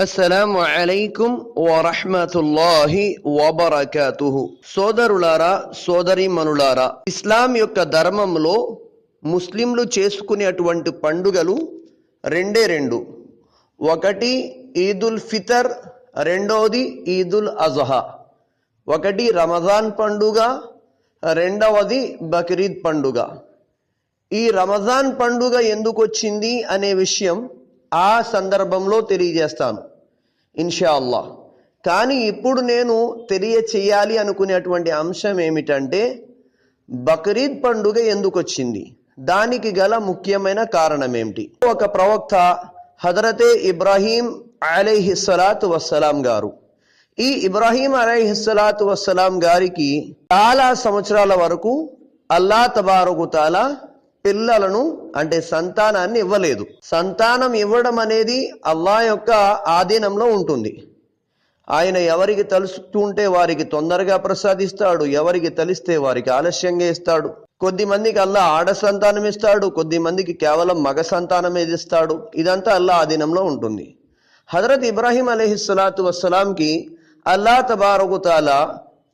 అస్సలం అలైకుం వరహ్మతుల్లాహి వబరకాతుహు. సోదరులారా సోదరీమణులారా ఇస్లాం యొక్క ధర్మంలో ముస్లింలు చేసుకునేటువంటి పండుగలు రెండే రెండు. ఒకటి ఈదుల్ ఫితర్ రెండవది ఈదుల్ అజహా. ఒకటి రమజాన్ పండుగ రెండవది బక్రీద్ పండుగ. ఈ రమజాన్ పండుగ ఎందుకు వచ్చింది అనే విషయం ఆ సందర్భంలో తెలియజేస్తాను. ఇన్షా అల్లా కానీ ఇప్పుడు నేను తెలియచేయాలి అనుకునేటువంటి అంశం ఏమిటంటే బక్రీద్ పండుగ ఎందుకు వచ్చింది దానికి గల ముఖ్యమైన కారణం ఏమిటి? ఒక ప్రవక్త హజరతే ఇబ్రాహీం అలైహిస్సలాతు వస్సలాం గారు. ఈ ఇబ్రాహీం అలైహిస్సలాతు వస్సలాం గారికి చాలా సంవత్సరాల వరకు అల్లా తబారకుతాలా పిల్లలను అంటే సంతానాన్ని ఇవ్వలేదు. సంతానం ఇవ్వడం అనేది అల్లా యొక్క ఆధీనంలో ఉంటుంది. ఆయన ఎవరికి తలుస్తుంటే వారికి తొందరగా ప్రసాదిస్తాడు ఎవరికి తలిస్తే వారికి ఆలస్యంగా ఇస్తాడు. కొద్ది మందికి అల్లా ఆడ సంతానం ఇస్తాడు కొద్ది మందికి కేవలం మగ సంతానం ఇస్తాడు. ఇదంతా అల్లా ఆధీనంలో ఉంటుంది. హజరత్ ఇబ్రాహీం అలీహిస్సలాతు వస్సలాంకి అల్లా తబారకుతాల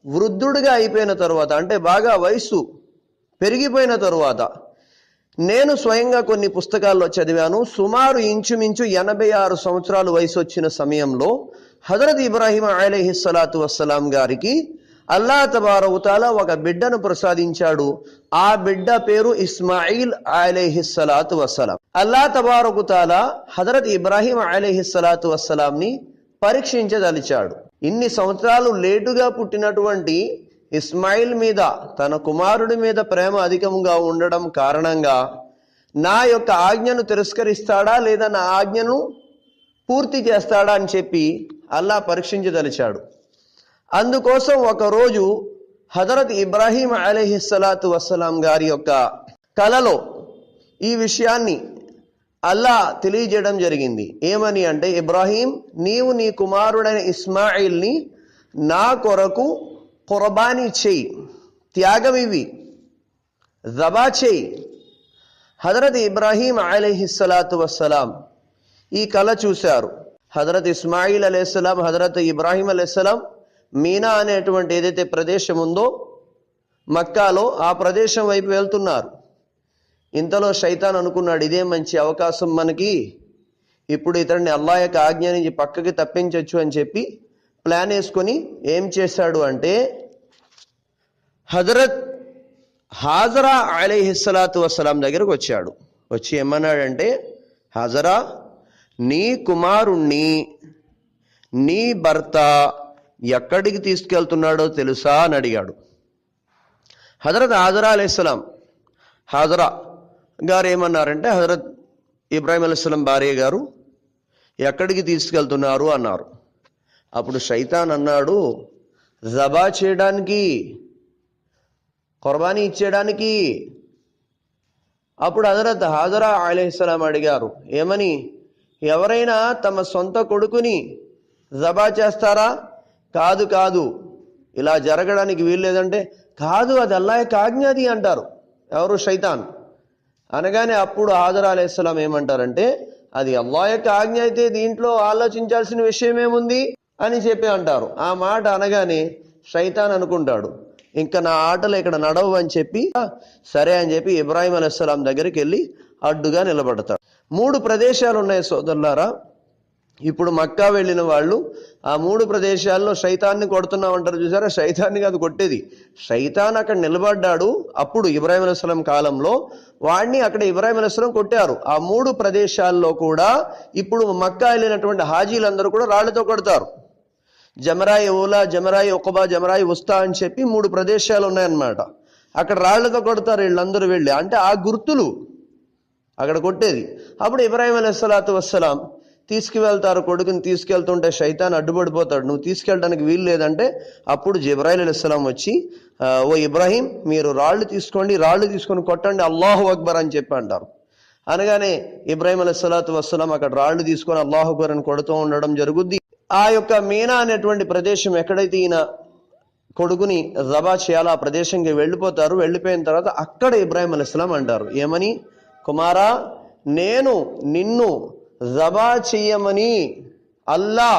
వృద్ధుడిగా అయిపోయిన తరువాత అంటే బాగా వయస్సు పెరిగిపోయిన తరువాత నేను స్వయంగా కొన్ని పుస్తకాల్లో చదివాను. సుమారు ఇంచుమించు ఎనభై ఆరు సంవత్సరాలు వయసు వచ్చిన సమయంలో హజరత్ ఇబ్రాహీం అలీహిస్సలాతు వస్సలాం గారికి అల్లా తబారవుతాల ఒక బిడ్డను ప్రసాదించాడు. ఆ బిడ్డ పేరు ఇస్మాయిల్ అలీహిస్సలాతు వస్సలాం. అల్లా తబారకుతాల హజరత్ ఇబ్రాహీం అలీహిస్సలాతు వస్సలాంని పరీక్షించదలిచాడు. ఇన్ని సంవత్సరాలు లేటుగా పుట్టినటువంటి ఇస్మాయిల్ మీద తన కుమారుడి మీద ప్రేమ అధికంగా ఉండడం కారణంగా నా యొక్క ఆజ్ఞను తిరస్కరిస్తాడా లేదా నా ఆజ్ఞను పూర్తి చేస్తాడా అని చెప్పి అల్లా పరీక్షించదలిచాడు. అందుకోసం ఒకరోజు హజరత్ ఇబ్రాహీం అలీహిస్సలాతు వస్సలాం గారి యొక్క కలలో ఈ విషయాన్ని అల్లా తెలియజేయడం జరిగింది. ఏమని అంటే ఇబ్రాహీం నీవు నీ కుమారుడైన ఇస్మాయిల్ని నా కొరకు కుర్బానీ చేయి త్యాగం ఇవి జబా చేయి హజరత్ ఇబ్రాహీం అలీహిస్సలాతు వస్సలాం ఈ కళ చూశారు హజరత్ ఇస్మాయిల్ అలైహిస్సలాం హజరత్ ఇబ్రాహీం అలైహిస్సలాం మీనా అనేటువంటి ఏదైతే ప్రదేశం ఉందో మక్కాలో ఆ ప్రదేశం వైపు వెళ్తున్నారు. ఇంతలో శైతాన్ అనుకున్నాడు ఇదే మంచి అవకాశం మనకి. ఇప్పుడు ఇతన్ని అల్లా యొక్క ఆజ్ఞ నుంచి పక్కకి తప్పించవచ్చు అని చెప్పి ప్లాన్ వేసుకొని ఏం చేశాడు అంటే హజరత్ హాజరా అలీహిస్సలాతు వసలాం దగ్గరకు వచ్చాడు. వచ్చి ఏమన్నాడంటే హజరా నీ కుమారుణ్ణి నీ భర్త ఎక్కడికి తీసుకెళ్తున్నాడో తెలుసా? అని అడిగాడు. హజరత్ హాజరా అలీస్లాం హాజరా గారు ఏమన్నారంటే హజరత్ ఇబ్రాహీం అలీస్లాం భార్య గారు ఎక్కడికి తీసుకెళ్తున్నారు? అన్నారు. అప్పుడు శైతాన్ అన్నాడు జబా చేయడానికి కుర్బానీ ఇచ్చేయడానికి. అప్పుడు హజరత్ హాజరా అలీస్లాం అడిగారు ఏమని? ఎవరైనా తమ సొంత కొడుకుని జబా చేస్తారా? కాదు కాదు. ఇలా జరగడానికి వీల్లేదంటే కాదు అది అల్లా యొక్క అంటారు. ఎవరు? శైతాన్. అనగానే అప్పుడు హాజరా అలీస్లాం ఏమంటారంటే అది అల్లా యొక్క ఆజ్ఞ అయితే దీంట్లో ఆలోచించాల్సిన విషయం ఏముంది అని చెప్పి అంటారు. ఆ మాట అనగానే శైతాన్ అనుకుంటాడు. ఇంకా నా ఆటలు ఇక్కడ నడవు అని చెప్పి సరే అని చెప్పి ఇబ్రాహిం అలైహిస్సలాం దగ్గరికి వెళ్ళి అడ్డుగా నిలబడతాడు. మూడు ప్రదేశాలు ఉన్నాయి సోదరులారా. ఇప్పుడు మక్కా వెళ్ళిన వాళ్ళు ఆ మూడు ప్రదేశాల్లో శైతాన్ని కొడుతున్నామంటారు చూసారా? శైతాన్ని కాదు కొట్టేది. శైతాన్ అక్కడ నిలబడ్డాడు. అప్పుడు ఇబ్రాహిం అలైస్లాం కాలంలో వాడిని అక్కడ ఇబ్రాహిం అలైస్లాం కొట్టారు. ఆ మూడు ప్రదేశాల్లో కూడా ఇప్పుడు మక్కా వెళ్ళినటువంటి హాజీలందరూ కూడా రాళ్ళతో కొడతారు. జమరాయి ఓలా జమరాయి ఒకబా జమరాయి ఉస్తా అని చెప్పి మూడు ప్రదేశాలు ఉన్నాయన్నమాట. అక్కడ రాళ్ళతో కొడతారు వీళ్ళందరూ వెళ్ళి. అంటే ఆ గుర్తులు అక్కడ కొట్టేది. అప్పుడు ఇబ్రాహిం అలైహిస్సలాతు వస్సలాం తీసుకువెళ్తారు కొడుకుని తీసుకెళ్తుంటే శైతాన్ అడ్డుపడిపోతాడు. నువ్వు తీసుకెళ్ళడానికి వీలు లేదంటే అప్పుడు జిబ్రాయిల్ అలైహిస్సలాం వచ్చి ఓ ఇబ్రాహీం మీరు రాళ్ళు తీసుకోండి రాళ్ళు తీసుకొని కొట్టండి అల్లాహు అక్బర్ అని చెప్పి అంటారు. అనగానే ఇబ్రాహిం సలాత్ వస్సలాం అక్కడ రాళ్ళు తీసుకొని అల్లాహు అక్బర్ అని కొడుతూ ఉండడం జరుగుద్ది. ఆ యొక్క మీనా అనేటువంటి ప్రదేశం ఎక్కడైతే ఈయన కొడుకుని జబా చేయాలి ఆ ప్రదేశంకి వెళ్ళిపోతారు వెళ్ళిపోయిన తర్వాత అక్కడ ఇబ్రాహిం అలైస్లాం అంటారు. ఏమని? కుమారా నేను నిన్ను జబా చెయ్యమని అల్లా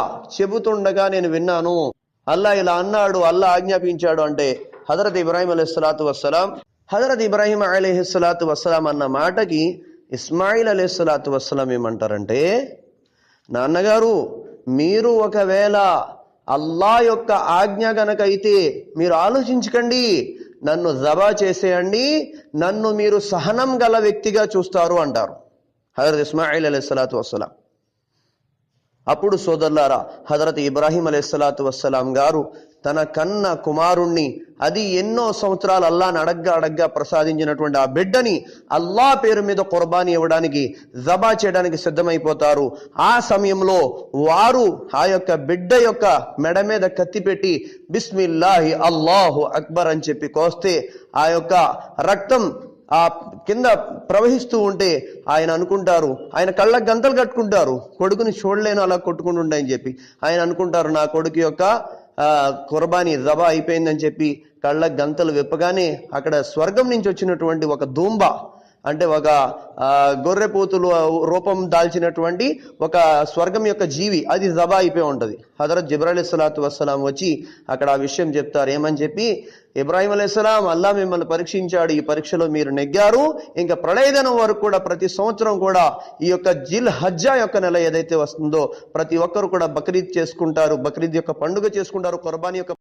చెబుతుండగా నేను విన్నాను. అల్లా ఇలా అన్నాడు అల్లా ఆజ్ఞాపించాడు అంటే హజరత్ ఇబ్రాహిం అలైహిస్సలాతు వస్సలాం హజరత్ ఇబ్రాహిం అలీహిస్సలాతు వస్సలాం అన్న మాటకి ఇస్మాయిల్ అలీహిస్సలాతు వస్సలాం ఏమంటారంటే నాన్నగారు మీరు ఒకవేళ అల్లా యొక్క ఆజ్ఞ గనకైతే మీరు ఆలోచించకండి నన్ను జబా చేసేయండి నన్ను మీరు సహనం గల వ్యక్తిగా చూస్తారు అంటారు. హజరత్ ఇస్మాయిల్ అలైహిస్సలాతు వస్సలాం. అప్పుడు సోదరులారా హజరత్ ఇబ్రాహీం అలైహిస్సలాతు వస్సలాం గారు తన కన్న కుమారుణ్ణి అది ఎన్నో సంవత్సరాలు అల్లాని అడగ్గా అడగ్గా ప్రసాదించినటువంటి ఆ బిడ్డని అల్లా పేరు మీద కుర్బానీ ఇవ్వడానికి జబా చేయడానికి సిద్ధమైపోతారు. ఆ సమయంలో వారు ఆ యొక్క బిడ్డ యొక్క మెడ మీద కత్తి పెట్టి బిస్మిల్లాహి అల్లాహు అక్బర్ అని చెప్పి కోస్తే ఆ యొక్క రక్తం ఆ కింద ప్రవహిస్తూ ఉంటే ఆయన అనుకుంటారు ఆయన కళ్ళకు గంతలు కట్టుకుంటారు కొడుకుని చూడలేను అలా కొట్టుకుంటుండే అని చెప్పి. ఆయన అనుకుంటారు నా కొడుకు యొక్క కుర్బానీ దబా అయిపోయిందని చెప్పి కళ్ళ గంతలు విప్పగానే అక్కడ స్వర్గం నుంచి వచ్చినటువంటి ఒక దూంబ అంటే ఒక ఆ, గొర్రెపోతులు రూపం దాల్చినటువంటి ఒక స్వర్గం యొక్క జీవి అది జబా అయిపోయి ఉంటుంది. హజరత్ జిబ్రాయిల్ సలాతు వస్సలాం వచ్చి అక్కడ ఆ విషయం చెప్తారు. ఏమని చెప్పి? ఇబ్రాహిం అలైస్లాం అల్లా మిమ్మల్ని పరీక్షించాడు. ఈ పరీక్షలో మీరు నెగ్గారు. ఇంకా ప్రళయదనం వరకు కూడా ప్రతి సంవత్సరం కూడా ఈ యొక్క జిల్ హజ్జా యొక్క నెల ఏదైతే వస్తుందో ప్రతి ఒక్కరు కూడా బక్రీద్ చేసుకుంటారు. బక్రీద్ యొక్క పండుగ చేసుకుంటారు. కుర్బానీ యొక్క